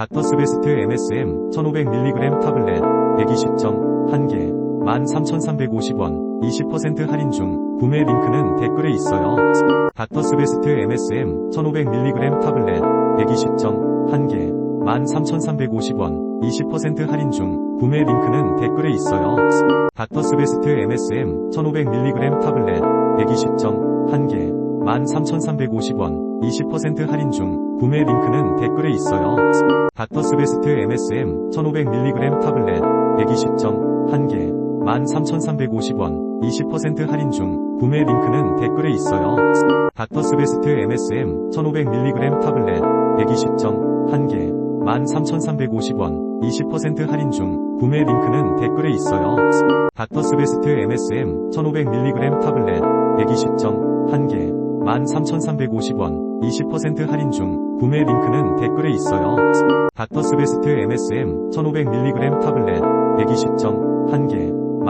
닥터스베스트 MSM 1500mg 타블렛 120점 1개 13,350원 20% 할인 중 구매 링크는 댓글에 있어요. 닥터스베스트 MSM 1500mg 타블렛 120점 1개 13,350원 20% 할인 중 구매 링크는 댓글에 있어요. 닥터스베스트 MSM 1500mg 타블렛 120점 1개 13,350원 20% 할인 중 구매 링크는 댓글에 있어요. 닥터스베스트 MSM 1500mg 타블렛 120점 1개 13,350원 20% 할인 중 구매 링크는 댓글에 있어요. 닥터스베스트 MSM 1500mg 타블렛 120점 1개 13,350원 20% 할인 중 구매 링크는 댓글에 있어요. 닥터스베스트 MSM 1500mg 타블렛 120점 1개 13,350원 20% 할인 중 구매 링크는 댓글에 있어요. 닥터스베스트 MSM 1500mg 타블렛 120점 1개